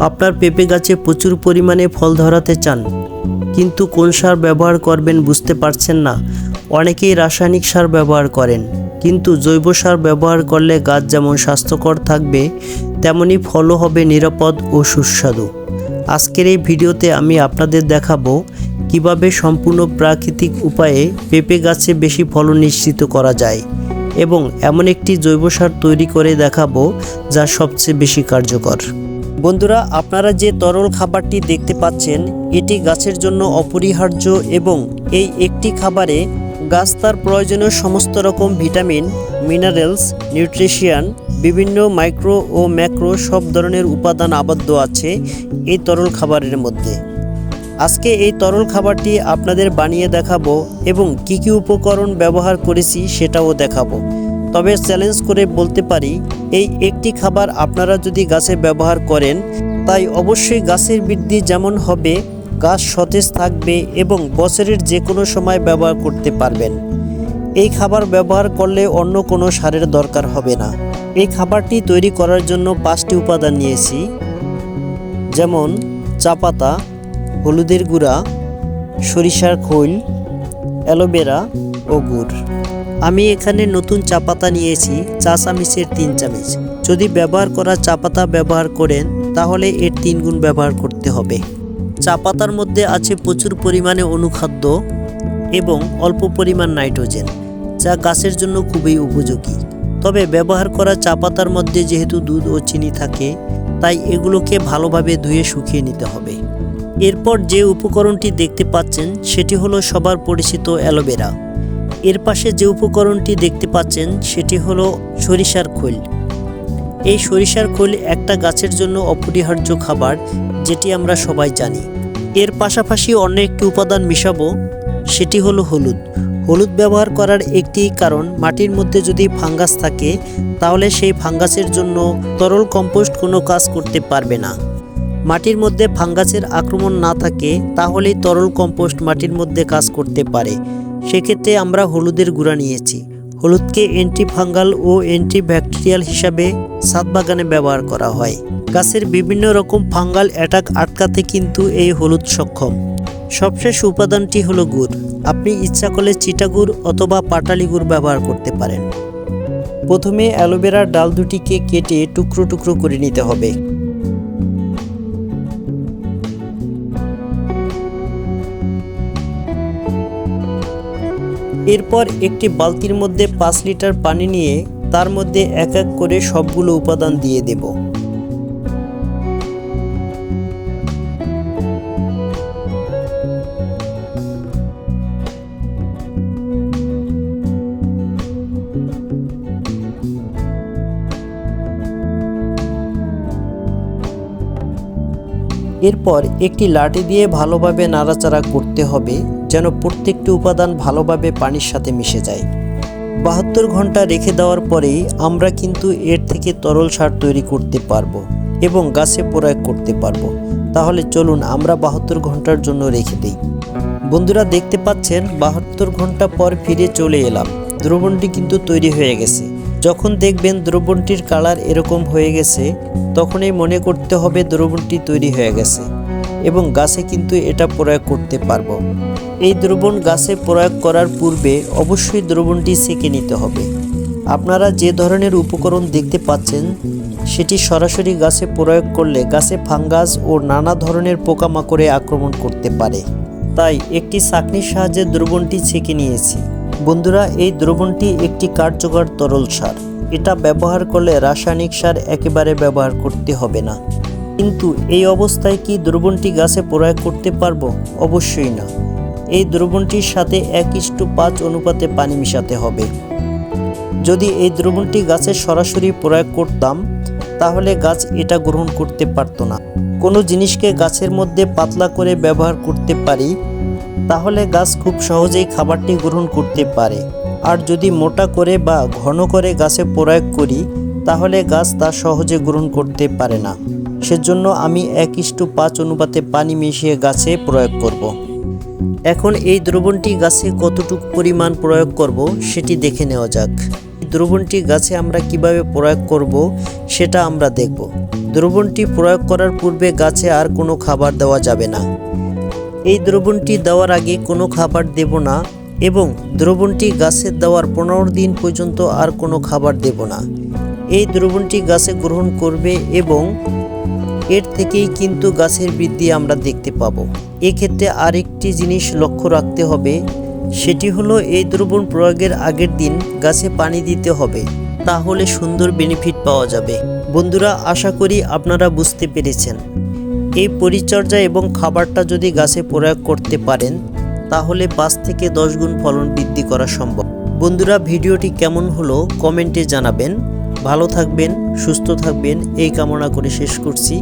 আপনার পেঁপে গাছে প্রচুর পরিমাণে ফল ধরাতে চান। কিন্তু কোন সার ব্যবহার করবেন বুঝতে পারছেন না। অনেকেই রাসায়নিক সার ব্যবহার করেন। কিন্তু জৈব সার ব্যবহার করলে গাছ যেমন স্বাস্থ্যকর থাকবে, তেমনি ফলও হবে নিরাপদ ও সুস্বাদু। আজকের এই ভিডিওতে আমি আপনাদের দেখাবো কীভাবে সম্পূর্ণ প্রাকৃতিক উপায়ে পেঁপে গাছে বেশি ফলন নিশ্চিত করা যায় এবং এমন একটি জৈব সার তৈরি করে দেখাবো যা সবচেয়ে বেশি কার্যকর। বন্ধুরা, আপনারা যে তরল খাবারটি দেখতে পাচ্ছেন, এটি গাছের জন্য অপরিহার্য এবং এই একটি খাবারে গাছ তার প্রয়োজনীয় সমস্ত রকম ভিটামিন, মিনারেলস, নিউট্রিশিয়ান, বিভিন্ন মাইক্রো ও ম্যাক্রো সব ধরনের উপাদান আবদ্ধ আছে এই তরল খাবারের মধ্যে। আজকে এই তরল খাবারটি আপনাদের বানিয়ে দেখাবো এবং কি কি উপকরণ ব্যবহার করেছি সেটাও দেখাবো। তবে চ্যালেঞ্জ করে বলতে পারি, এই একটি খাবার আপনারা যদি গাছে ব্যবহার করেন, তাই অবশ্যই গাছের বৃদ্ধি যেমন হবে, গাছ সতেজ থাকবে এবং বছরের যে কোনো সময় ব্যবহার করতে পারবেন। এই খাবার ব্যবহার করলে অন্য কোনো সারের দরকার হবে না। এই খাবারটি তৈরি করার জন্য পাঁচটি উপাদান নিয়েছি। যেমন, চা পাতা, হলুদের গুঁড়া, সরিষার খৈল, অ্যালোভেরা ও গুড়। আমি এখানে নতুন চা পাতা নিয়েছি, চা চামিচের তিন চামিচ। যদি ব্যবহার করা চা পাতা ব্যবহার করেন, তাহলে এর তিন গুণ ব্যবহার করতে হবে। চা পাতার মধ্যে আছে প্রচুর পরিমাণে অনুখাদ্য এবং অল্প পরিমাণ নাইট্রোজেন, যা গাছের জন্য খুবই উপযোগী। তবে ব্যবহার করা চা পাতার মধ্যে যেহেতু দুধ ও চিনি থাকে, তাই এগুলোকে ভালোভাবে ধুয়ে শুকিয়ে নিতে হবে। এরপর যে উপকরণটি দেখতে পাচ্ছেন, সেটি হলো সবার পরিচিত অ্যালোভেরা। এর পাশে যে উপকরণটি দেখতে পাচ্ছেন, সেটি হলো সরিষার খৈল। এই সরিষার খৈল একটা গাছের জন্য অপরিহার্য খাবার, যেটি আমরা সবাই জানি। এর পাশাপাশি অন্য একটি উপাদান মিশাবো, সেটি হলো হলুদ। হলুদ ব্যবহার করার একটি কারণ, মাটির মধ্যে যদি ফাঙ্গাস থাকে, তাহলে সেই ফাঙ্গাসের জন্য তরল কম্পোস্ট কোনো কাজ করতে পারবে না। মাটির মধ্যে ফাঙ্গাসের আক্রমণ না থাকে, তাহলেই তরল কম্পোস্ট মাটির মধ্যে কাজ করতে পারে। সেক্ষেত্রে আমরা হলুদের গুঁড়া নিয়েছি। হলুদকে অ্যান্টি ফাঙ্গাল ও অ্যান্টি ব্যাকটেরিয়াল হিসাবে ছাদ বাগানে ব্যবহার করা হয়। গাছের বিভিন্ন রকম ফাঙ্গাল অ্যাটাক আটকাতে কিন্তু এই হলুদ সক্ষম। সবশেষ উপাদানটি হলো গুড়। আপনি ইচ্ছা করলে চিটা গুড় অথবা পাটালি গুড় ব্যবহার করতে পারেন। প্রথমে অ্যালোভেরার ডাল দুটিকে কেটে টুকরো টুকরো করে নিতে হবে। এরপর একটি বালতির মধ্যে পাঁচ লিটার পানি নিয়ে তার মধ্যে এক এক করে সবগুলো উপাদান দিয়ে দেব। এরপর একটি লাঠি দিয়ে ভালোভাবে নাড়াচাড়া করতে হবে। যেন প্রত্যেকটি উপাদান ভালোভাবে পানির সাথে মিশে যায়। বাহাত্তর ঘণ্টা রেখে দেওয়ার পরেই আমরা কিন্তু এর থেকে তরল সার তৈরি করতে পারব এবং গাছে প্রয়োগ করতে পারব। তাহলে চলুন আমরা বাহাত্তর ঘণ্টার জন্য রেখে দিই। বন্ধুরা দেখতে পাচ্ছেন, বাহাত্তর ঘণ্টা পর ফিরে চলে এলাম। দ্রবণটি কিন্তু তৈরি হয়ে গেছে। যখন দেখবেন দ্রবণটির কালার এরকম হয়ে গেছে, তখনই মনে করতে হবে দ্রবণটি তৈরি হয়ে গেছে। এবং গাছে কিন্তু এটা প্রয়োগ করতে পারব। এই দ্রবণ গাছে প্রয়োগ করার পূর্বে অবশ্যই দ্রবণটি সেকে নিতে হবে। আপনারা যে ধরনের উপকরণ দেখতে পাচ্ছেন, সেটি সরাসরি গাছে প্রয়োগ করলে গাছে ফাঙ্গাস ও নানা ধরনের পোকামাকড়ে আক্রমণ করতে পারে। তাই একটি চাকনির সাহায্যে দ্রবণটি ছেঁকে নিয়েছি। বন্ধুরা, এই দ্রবণটি একটি কার্যকর তরল সার। এটা ব্যবহার করলে রাসায়নিক সার একেবারে ব্যবহার করতে হবে না। কিন্তু এই অবস্থায় কি দ্রবণটি গাছে প্রয়োগ করতে পারব? অবশ্যই না। এই দ্রবণটির সাথে এক ইস্টু পাঁচ অনুপাতে পানি মিশাতে হবে। যদি এই দ্রবণটি গাছে সরাসরি প্রয়োগ করতাম, তাহলে গাছ এটা গ্রহণ করতে পারতো না। কোনো জিনিসকে গাছের মধ্যে পাতলা করে ব্যবহার করতে পারি, তাহলে গাছ খুব সহজেই খাবারটি গ্রহণ করতে পারে। আর যদি মোটা করে বা ঘন করে গাছে প্রয়োগ করি, তাহলে গাছ তা সহজে গ্রহণ করতে পারে না। সেজন্য আমি এক ইস্টু পাঁচ অনুপাতে পানি মিশিয়ে গাছে প্রয়োগ করব। এখন এই দ্রবণটি গাছে কতটুকু পরিমাণ প্রয়োগ করব সেটি দেখে নেওয়া যাক। দ্রবণটি গাছে আমরা কীভাবে প্রয়োগ করব সেটা আমরা দেখব। দ্রবণটি প্রয়োগ করার পূর্বে গাছে আর কোনো খাবার দেওয়া যাবে না। এই দ্রবণটি দেওয়ার আগে কোনো খাবার দেব না এবং দ্রবণটি গাছে দেওয়ার পনেরো দিন পর্যন্ত আর কোনো খাবার দেব না। এই দ্রবণটি গাছে গ্রহণ করবে এবং এর থেকেই কিন্তু গাছের বৃদ্ধি আমরা দেখতে পাবো। এক্ষেত্রে আরেকটি জিনিস লক্ষ্য রাখতে হবে, সেটি হলো এই দ্রবণ প্রয়োগের আগের দিন গাছে পানি দিতে হবে, তাহলে সুন্দর বেনিফিট পাওয়া যাবে। বন্ধুরা, আশা করি আপনারা বুঝতে পেরেছেন। এই পরিচর্যা এবং খাবারটা যদি গাছে প্রয়োগ করতে পারেন, তাহলে পাঁচ থেকে দশ গুণ ফলন বৃদ্ধি করা সম্ভব। বন্ধুরা, ভিডিওটি কেমন হলো কমেন্টে জানাবেন। ভালো থাকবেন সুস্থ থাকবেন এই কামনা করে শেষ করছি।